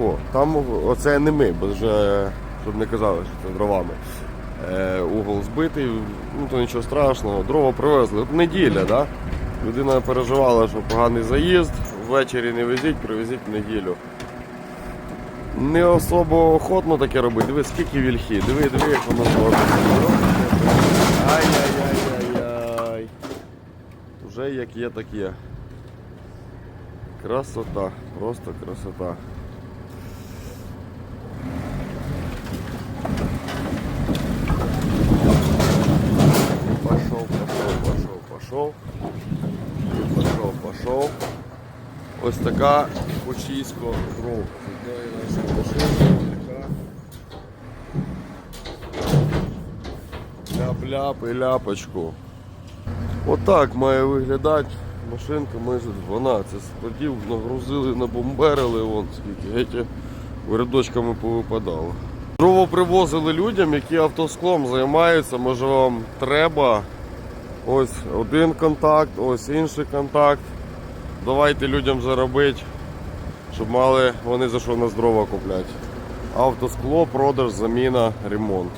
О, там оце не ми, бо вже, щоб не казали, що це дровами. Е, угол збитий, ну то нічого страшного, дрова привезли. От неділя, да? Людина переживала, що поганий заїзд, ввечері не везіть, привезіть в неділю. Не особо охотно таке робити. Диви, скільки вільхи, диви, диви, як воно зробить. Ай-яй-яй-яй-яй. Вже як є, так є. Красота, просто красота. І Пошел, пошел. Ось така дров. Сідає. Ляп-ляп ляпочку. Отак має виглядати машинка майже 12 складів, нагрузили, набомберили, вон скільки геть рядочками повипадало. Дрова привозили людям, які автосклом займаються, може вам треба. Ось один контакт, ось інший контакт. Давайте людям заробити, щоб мали вони за що на здорово купляти. Автоскло, продаж, заміна, ремонт.